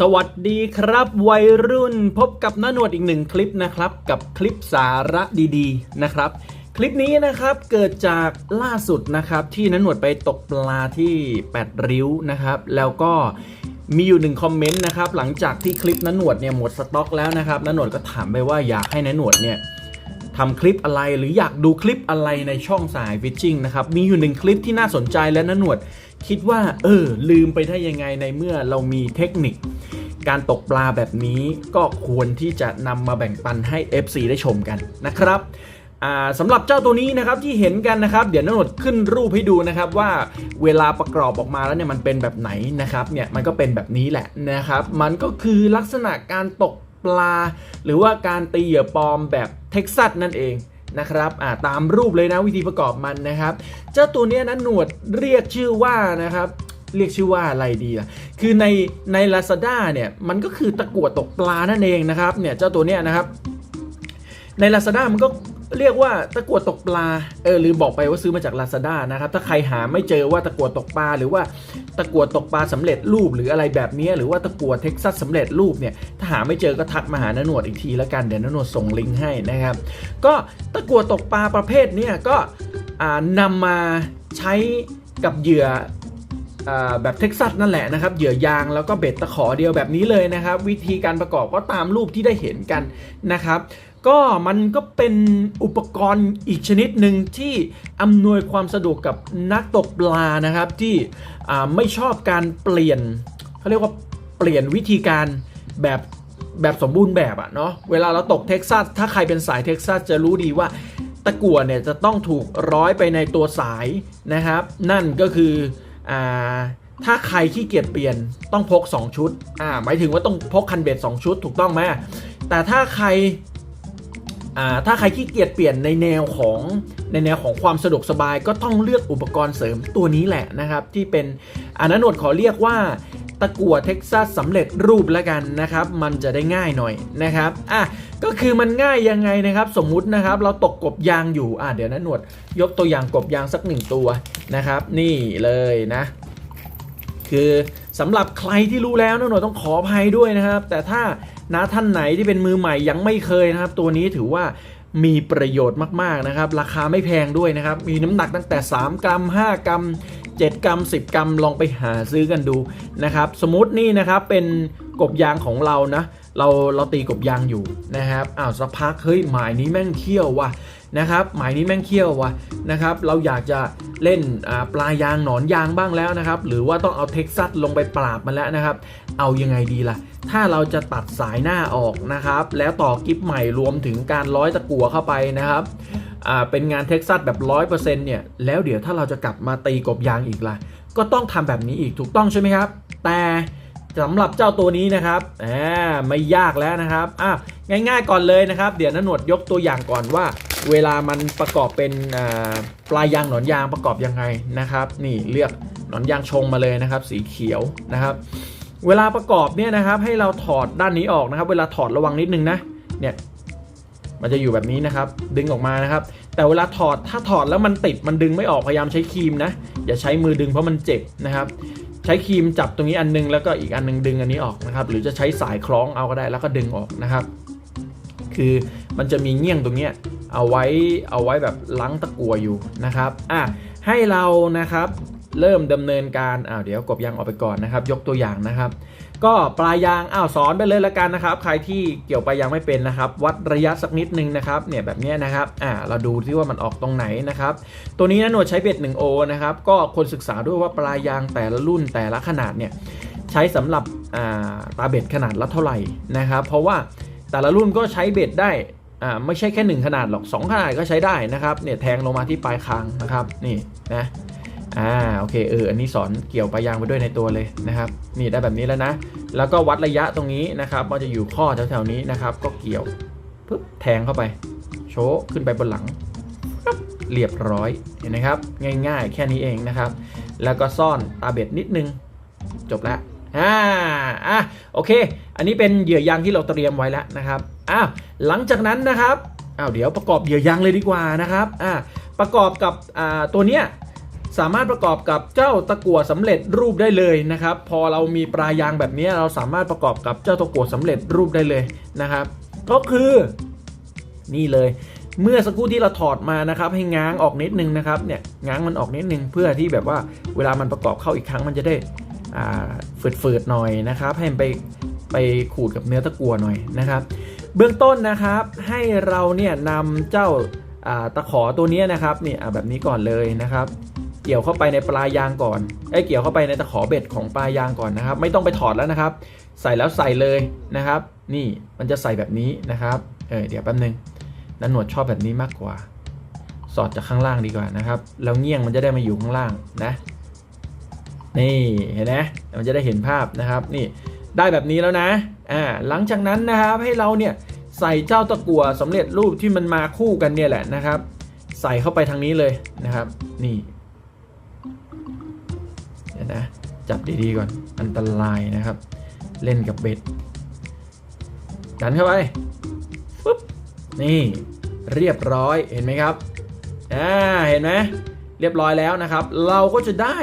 สวัสดีครับวัยรุ่นพบกับน้าหนวดอีกหนึ่งคลิปนะครับ กับคลิปสาระดีๆนะครับ คลิปนี้นะครับเกิดจากล่าสุดนะครับ ที่น้าหนวดไปตกปลาที่ 8 ริ้วนะครับ แล้วก็มีอยู่หนึ่งคอมเมนต์นะครับ หลังจากที่คลิปน้าหนวดเนี่ยหมดสต็อกแล้วนะครับน้าหนวดก็ถามไปว่าอยากให้น้าหนวดเนี่ยทำคลิปอะไรหรืออยากดูคลิปอะไรในช่องสายฟิชชิงนะครับมีอยู่หนึ่งคลิปที่น่าสนใจและนันหนวด คิดว่า เออ ลืมไปได้ยังไงในเมื่อเรามีเทคนิค การตกปลาแบบนี้ก็ควรที่จะนำมาแบ่งปันให้ FC ได้ชมกันนะครับสำหรับเจ้าตัวนี้นะครับที่เห็นกันนะครับ เดี๋ยวนนหนวดขึ้นรูปให้ดูนะครับว่าเวลาประกอบออกมาแล้วเนี่ยมันเป็นแบบไหนนะครับเนี่ยมันก็เป็นแบบนี้แหละนะครับ มันก็คือลักษณะการตกปลา หรือว่าการตีเหยื่อปลอมแบบเท็กซัสนั่นเองนะครับตามรูปเลยนะวิธีประกอบมันนะครับ เจ้าตัวนี้นะหนวดเรียกชื่อว่านะครับ เรียกชื่อว่าอะไรดีอะคือในใน Lazada เนี่ยมันก็คือตะกั่วตกปลานั่นเองนะครับเนี่ยเจ้าตัวเนี้ยนะครับ ใน Lazada มันก็เรียกว่าตะกั่วตกปลาเออลืมบอกไปว่าซื้อมาจาก Lazada นะครับ ถ้าใครหาไม่เจอว่าตะกั่วตกปลา หรือว่าตะกั่วตกปลาสำเร็จรูปหรืออะไรแบบนี้ หรือว่าตะกั่วเท็กซัสสำเร็จรูปเนี่ยถ้าหาไม่เจอก็ทักมาหาหนหนวดอีกทีแล้วกันเดี๋ยวหนหนวดส่งลิงก์ให้นะครับ ก็ตะกั่วตกปลาประเภทเนี้ก็อ่านำมาใช้กับเหยื่อ แบบเท็กซัสนั่นแหละนะครับเหยื่อยางแล้วก็เบ็ดตะขอเดียวแบบนี้เลยนะครับ วิธีการประกอบก็ตามรูปที่ได้เห็นกันนะครับ ก็มันก็เป็นอุปกรณ์อีกชนิดหนึ่งที่อำนวยความสะดวกกับนักตกปลานะครับที่ไม่ชอบการเปลี่ยนเขาเรียกว่าเปลี่ยนวิธีการแบบแบบสมบูรณ์แบบอะเนาะเวลาเราตกเท็กซัสถ้าใครเป็นสายเท็กซัสจะรู้ดีว่าตะกั่วเนี่ยจะต้องถูกร้อยไปในตัวสายนะครับ นั่นก็คือ อ่าถ้าใครขี้เกียจเปลี่ยนต้องพก 2 ชุด อ่า หมายถึงว่าต้องพกคันเบ็ด2ชุดถูกต้องไหมแต่ถ้าใคร อ่า ถ้าใครขี้เกียจเปลี่ยนในแนวของในแนวของความสะดวกสบายก็ต้องเลือกอุปกรณ์เสริมตัวนี้แหละนะครับ ที่เป็นอันนั้นหนวดขอเรียกว่า ตะกั่วเท็กซัสสำเร็จรูปแล้วกันนะครับ มันจะได้ง่ายหน่อยนะครับอะก็คือมันง่ายยังไงนะครับ สมมุตินะครับ เราตกกบยางอยู่อะเดี๋ยวนะหนวด ยกตัวอย่างกบยางสักหนึ่งตัวนะครับ นี่เลยนะ คือสำหรับใครที่รู้แล้วนะหนวดต้องขออภัยด้วยนะครับ แต่ถ้านะท่านไหนที่เป็นมือใหม่ยังไม่เคยนะครับ ตัวนี้ถือว่ามีประโยชน์มากๆนะครับ ราคาไม่แพงด้วยนะครับ มีน้ำหนักตั้งแต่ 3 กรัม 5 กรัม 7 กรัม 10 กรัมลองไปหาซื้อกันดูนะครับ สมมตินี่นะครับเป็นกบยางของเรานะ เราเราตีกบยางอยู่นะครับอ้าวสักพักเฮ้ยหมายนี้แม่งเขี้ยวว่ะนะครับหมายนี้แม่งเขี้ยวว่ะนะครับ เราอยากจะเล่นปลายางหนอนยางบ้างแล้วนะครับ หรือว่าต้องเอาเท็กซัสลงไปปราบมันแล้วนะครับ เอายังไงดีล่ะ ถ้าเราจะตัดสายหน้าออกนะครับ แล้วต่อกิฟใหม่รวมถึงการร้อยตะกั่วเข้าไปนะครับ เป็นงานเท็กซัสแบบร้อยเปอร์เซ็นต์เนี่ยแล้วเดี๋ยวถ้าเราจะกลับมาตีกบยางอีกล่ะ ก็ต้องทำแบบนี้อีกถูกต้องใช่ไหมครับ แต่สำหรับเจ้าตัวนี้นะครับอ่าไม่ยากแล้วนะครับอะง่ายๆก่อนเลยนะครับ เดี๋ยวนะหนวดยกตัวอย่างก่อนว่า เวลามันประกอบเป็นปลายยางหนอนยางประกอบยังไงนะครับ นี่เลือกหนอนยางชงมาเลยนะครับ สีเขียวนะครับ เวลาประกอบเนี่ยนะครับให้เราถอดด้านนี้ออกนะครับ เวลาถอดระวังนิดนึงนะเนี่ย มันจะอยู่แบบนี้นะครับ ดึงออกมานะครับ แต่เวลาถอดถ้าถอดแล้วมันติดมันดึงไม่ออกพยายามใช้ครีมนะ อย่าใช้มือดึงเพราะมันเจ็บนะครับ ใช้ครีมจับตรงนี้อันนึงแล้วก็อีกอันนึงดึงอันนี้ออกนะครับ หรือจะใช้สายคล้องเอาก็ได้แล้วก็ดึงออกนะครับ คือมันจะมีเงี้ยงตรงเนี้ยเอาไว้เอาไว้แบบล้างตะกั่วอยู่นะครับอะให้เรานะครับเริ่มดำเนินการอ้าวเดี๋ยวกบยางออกไปก่อนนะครับ ยกตัวอย่างนะครับ ก็ปลายยางอ้าวสอนไปเลยละกันนะครับ ใครที่เกี่ยวปลายยางไม่เป็นนะครับ วัดระยะสักนิดนึงนะครับเนี่ยแบบนี้นะครับอ่าเราดูที่ว่ามันออกตรงไหนนะครับ ตัวนี้นะหนวดใช้เบ็ด 1O นะครับก็ควรศึกษาด้วยว่าปลายยางแต่ละรุ่นแต่ละขนาดเนี่ยใช้สำหรับอ่าตาเบ็ดขนาดละเท่าไหร่นะครับ เพราะว่าแต่ละรุ่นก็ใช้เบ็ดได้อ่าไม่ใช่แค่ 1 ขนาดหรอก 2 ขนาดก็ใช้ได้นะครับเนี่ยแทงลงมาที่ปลายคางนะครับนี่นะ อ่าโอเคเอออันนี้สอนเกี่ยวปลายยางไปด้วยในตัวเลยนะครับ นี่ได้แบบนี้แล้วนะ แล้วก็วัดระยะตรงนี้นะครับว่าจะอยู่ข้อแถวๆนี้นะครับ ก็เกี่ยวปึ๊บแทงเข้าไป โชว์ขึ้นไปบนหลังเรียบร้อยเห็นไหมครับ ง่ายๆ แค่นี้เองนะครับ แล้วก็ซ่อนตาเบ็ดนิดนึง จบแล้วอ่าอะโอเค อันนี้เป็นเหยื่อยางที่เราเตรียมไว้แล้วนะครับอ้าวหลังจากนั้นนะครับอ้าวเดี๋ยวประกอบเหยื่อยางเลยดีกว่านะครับอ่าประกอบกับอ่าตัวเนี้ย สามารถประกอบกับเจ้าตะกั่วสำเร็จรูปได้เลยนะครับ พอเรามีปลายางแบบนี้เราสามารถประกอบกับเจ้าตะกั่วสำเร็จรูปได้เลยนะครับ ก็คือนี่เลย เมื่อสักครู่ที่เราถอดมานะครับ ให้ง้างออกนิดนึงนะครับเนี่ยง้างมันออกนิดนึงเพื่อที่แบบว่าเวลามันประกอบเข้าอีกครั้งมันจะได้ฝืดๆหน่อยนะครับ ให้มันไปไปขูดกับเนื้อตะกั่วหน่อยนะครับ เบื้องต้นนะครับให้เราเนี่ยนำเจ้าตะขอตัวนี้นะครับนี่แบบนี้ก่อนเลยนะครับ เกี่ยวเข้าไปในปลายยางก่อนไอ้เกี่ยวเข้าไปในตะขอเบ็ดของปลายยางก่อนนะครับ ไม่ต้องไปถอดแล้วนะครับ ใส่แล้วใส่เลยนะครับ นี่มันจะใส่แบบนี้นะครับเออเดี๋ยวแป๊บนึงนันหนวดชอบแบบนี้มากกว่า สอดจากข้างล่างดีกว่านะครับแล้วเงี้ยงมันจะได้มาอยู่ข้างล่างนะ นี่เห็นไหมมันจะได้เห็นภาพนะครับ นี่ได้แบบนี้แล้วนะอ่าหลังจากนั้นนะครับให้เราเนี่ยใส่เจ้าตะกั่วสำเร็จรูปที่มันมาคู่กันเนี่ยแหละนะครับ ใส่เข้าไปทางนี้เลยนะครับ นี่ นะจับดีๆก่อนอันตรายนะครับ เล่นกับเบ็ดดันเข้าไปปุ๊บนี่เรียบร้อยเห็นไหมครับอ่าเห็นไหมเรียบร้อยแล้วนะครับ เราก็จะได้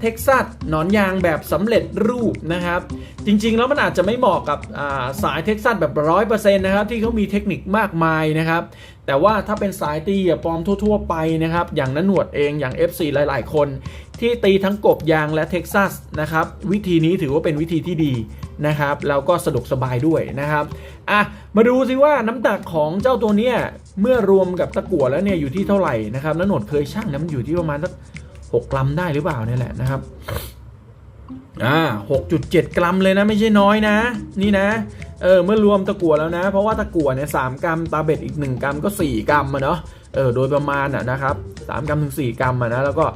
เท็กซัสหนอนยางแบบสำเร็จรูปนะครับ จริงๆ แล้วมันอาจจะไม่เหมาะกับาสายเท็กซัสแบบร้อยเปอร์เซ็นต์นะครับ ที่เขามีเทคนิคมากมายนะครับ แต่ว่าถ้าเป็นสายตีเหยื่อปลอมทั่ว ๆ ไปนะครับ อย่างนันหนวดเองอย่าง FC หลายๆ คน ที่ตีทั้งกบยางและเท็กซัสนะครับ วิธีนี้ถือว่าเป็นวิธีที่ดีนะครับแล้วก็สะดวกสบายด้วยนะครับอะมาดูสิว่าน้ำหนักของเจ้าตัวเนี้ยเมื่อรวมกับตะกั่วแล้วเนี่ยอยู่ที่เท่าไหร่นะครับนันหนวดเคยชั่งนะมันอยู่ที่ประมาณสัก หกกรัมได้หรือเปล่าเนี่ยแหละนะครับอ่า6.7 กรัมเลยนะไม่ใช่น้อยนะ นี่นะ เออ เมื่อรวมตะกั่วแล้วนะ เพราะว่าตะกั่วเนี่ยสกรัม ตาเบ็ดอีก 1 กรัมก็ 4 กรัมอะเนาะ เออ โดยประมาณอะนะครับ3กรัมถึง 4 กรัมอะนะ แล้วก็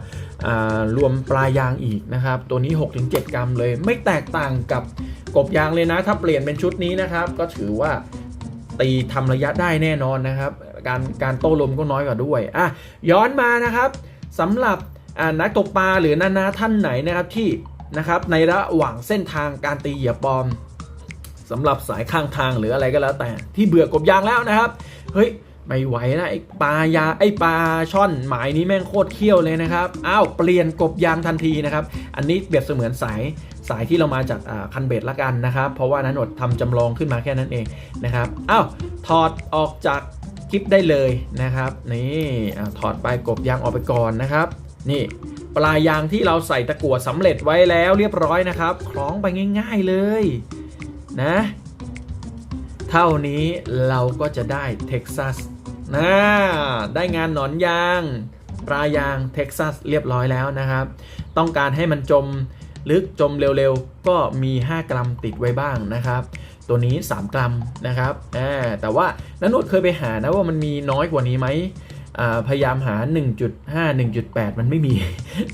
อ่ารวมปลายยางอีกนะครับ ตัวนี้ 6-7 กรัมเลย ไม่แตกต่างกับกบยางเลยนะ ถ้าเปลี่ยนเป็นชุดนี้นะครับ ก็ถือว่าตีทำระยะได้แน่นอนนะครับ การการโต้ลมก็น้อยกว่าด้วย อะ ย้อนมานะครับสำหรับ นักตกปลาหรือนานาท่านไหนนะครับที่นะครับในระหว่างเส้นทางการตีเหยื่อปอมสำหรับสายข้างทางหรืออะไรก็แล้วแต่ที่เบื่อกบยางแล้วนะครับ เฮ้ยไม่ไหวนะไอ้ปลายาไอ้ปลาช่อนหมายนี้แม่งโคตรเขี้ยวเลยนะครับอ้าวเปลี่ยนกบยางทันทีนะครับ อันนี้เปรียบเสมือนสายสายที่เรามาจากคันเบ็ดละกันนะครับ เพราะว่านั้นอดทำจำลองขึ้นมาแค่นั้นเองนะครับอ้าวถอดออกจากคลิปได้เลยนะครับ นี่ถอดไปกบยางออกไปก่อนนะครับ นี่ปลายยางที่เราใส่ตะกั่วสำเร็จไว้แล้วเรียบร้อยนะครับ คล้องไปง่าย ๆเลยนะ เท่านี้เราก็จะได้เท็กซัสนะได้งานหนอนยางปลายยางเท็กซัสเรียบร้อยแล้วนะครับ ต้องการให้มันจมลึกจมเร็วๆ ก็มี 5 กรัมติดไว้บ้างนะครับ ตัวนี้ 3 กรัมนะครับแต่ว่านันนวดเคยไปหานะว่ามันมีน้อยกว่านี้ไหม พยายามหา 1.5 1.8 มันไม่มี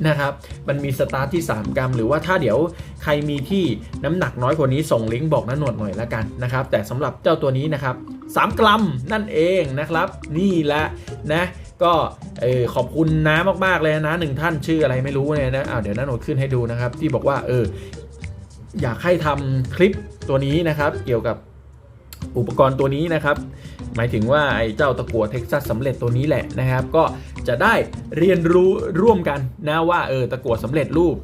นะครับ มันมีสตาร์ทที่ 3 กรัม หรือว่าถ้าเดี๋ยวใครมีที่น้ำหนักน้อยกว่านี้ส่งลิงก์บอกน้าหนวดหน่อยละกันนะครับ แต่สำหรับเจ้าตัวนี้นะครับ 3 กรัมนั่นเองนะครับ นี่แหละนะก็เออขอบคุณน้ามากๆเลยนะหนึ่งท่านชื่ออะไรไม่รู้เนี่ยนะอ้าวเดี๋ยวน้าหนวดขึ้นให้ดูนะครับ ที่บอกว่าเอออยากให้ทำคลิปตัวนี้นะครับ เกี่ยวกับ อุปกรณ์ตัวนี้นะครับ หมายถึงว่าไอ้เจ้าตะกั่วเท็กซัสสำเร็จตัวนี้แหละนะครับ ก็จะได้เรียนรู้ร่วมกันนะว่าเออตะกั่วสำเร็จรูป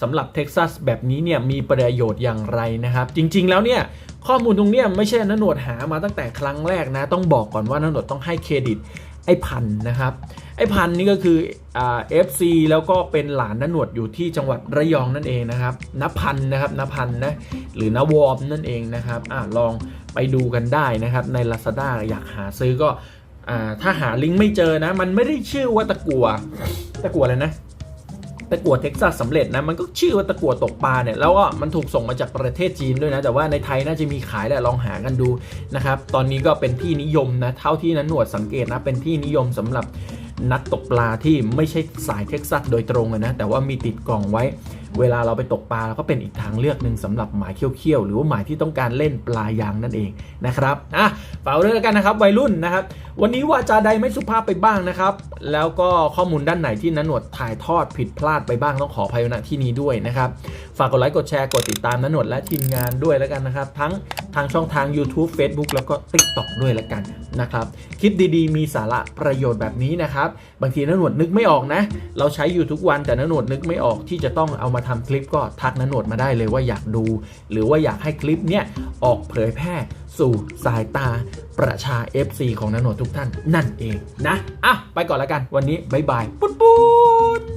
สำหรับเท็กซัสแบบนี้เนี่ยมีประโยชน์อย่างไรนะครับ จริงๆแล้วเนี่ยข้อมูลตรงเนี้ยไม่ใช่นหนวดหามาตั้งแต่ครั้งแรกนะ ต้องบอกก่อนว่านหนวดต้องให้เครดิตไอ้พันธุ์นะครับ ไอ้พันธุ์นี่ก็คือเอ่า FC แล้วก็เป็นหลานนหนวดอยู่ที่จังหวัดระยองนั่นเองนะครับนพันนะครับนพันนะหรือนวอมนั่นเองนะครับอ่าลอง ไปดูกันได้นะครับใน Lazada อยากหาซื้อก็อถ้าหาลิงก์ไม่เจอนะ มันไม่ได้ชื่อว่าตะกัวตะกัวอะไรนะตะกัวเท็กซัสสำเร็จนะมันก็ชื่อว่าตะกัวตกปลาเนี่ยแล้วก็มันถูกส่งมาจากประเทศจีนด้วยนะ แต่ว่าในไทยน่าจะมีขายแหละลองหากันดูนะครับ ตอนนี้ก็เป็นที่นิยมนะ เท่าที่นั้นหนวดสังเกตนะ เป็นที่นิยมสำหรับนักตกปลาที่ไม่ใช่สายเท็กซัสโดยตรงนะ แต่ว่ามีติดกล่องไว้ เวลาเราไปตกปลาเราก็เป็นอีกทางเลือกหนึ่งสำหรับหมายเขี้ยวๆหรือว่าหมายที่ต้องการเล่นปลายางนั่นเองนะครับอะฝากเรื่องกันนะครับวัยรุ่นนะครับ วันนี้ว่าจะใดไม่สุภาพไปบ้างนะครับ แล้วก็ข้อมูลด้านไหนที่นันหนวดถ่ายทอดผิดพลาดไปบ้างต้องขออภัยณที่นี้ด้วยนะครับ ฝากกดไลค์กดแชร์กดติดตามนันหนวดและทีมงานด้วยแล้วกันนะครับ ทั้งทางช่องทาง YouTube Facebook แล้วก็ TikTok ด้วยแล้วกันนะครับ คลิปดีๆ มีสาระประโยชน์แบบนี้นะครับ บางทีนันหนวดนึกไม่ออกนะ เราใช้อยู่ทุกวันแต่นันหนวดนึกไม่ออกที่จะต้องเอามาทำคลิปก็ทักนันหนวดมาได้เลยว่าอยากดู หรือว่าอยากให้คลิปเนี้ยออกเผยแพร่ สู่สายตาประชา FC ของนันโหนทุกท่านนั่นเองนะ อะ ไปก่อนแล้วกันวันนี้บ๊ายบายปุ๊ดปุ๊ด